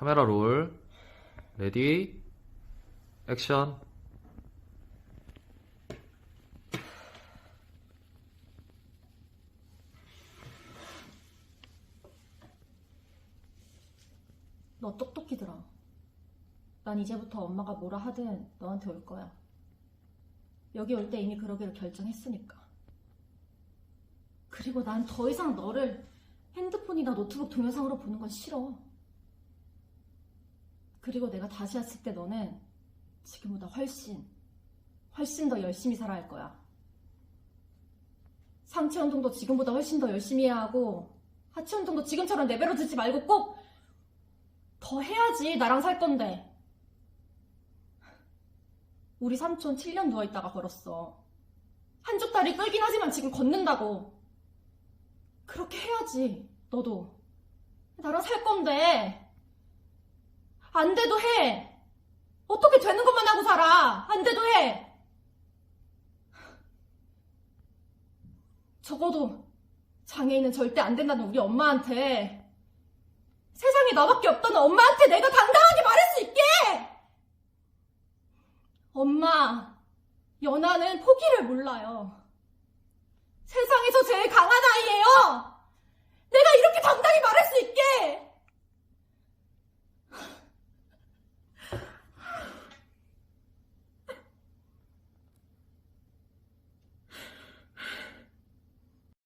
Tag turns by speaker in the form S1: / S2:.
S1: 카메라 롤. 레디. 액션.
S2: 너 똑똑히 들어. 난 이제부터 엄마가 뭐라 하든 너한테 올 거야. 여기 올 때 이미 그러기로 결정했으니까. 그리고 난 더 이상 너를 핸드폰이나 노트북 동영상으로 보는 건 싫어. 그리고 내가 다시 왔을 때 너는 지금보다 훨씬, 훨씬 더 열심히 살아야 할 거야. 상체 운동도 지금보다 훨씬 더 열심히 해야 하고, 하체 운동도 지금처럼 내버려 두지 말고 꼭 더 해야지 나랑 살 건데. 우리 삼촌 7년 누워있다가 걸었어. 한쪽 다리 끌긴 하지만 지금 걷는다고. 그렇게 해야지 너도. 나랑 살 건데 안 돼도 해 어떻게 되는 것만 하고 살아 안 돼도 해 적어도 장애인은 절대 안 된다는 우리 엄마한테 세상에 나밖에 없다는 엄마한테 내가 당당하게 말할 수 있게! 엄마, 연하는 포기를 몰라요. 세상에서 제일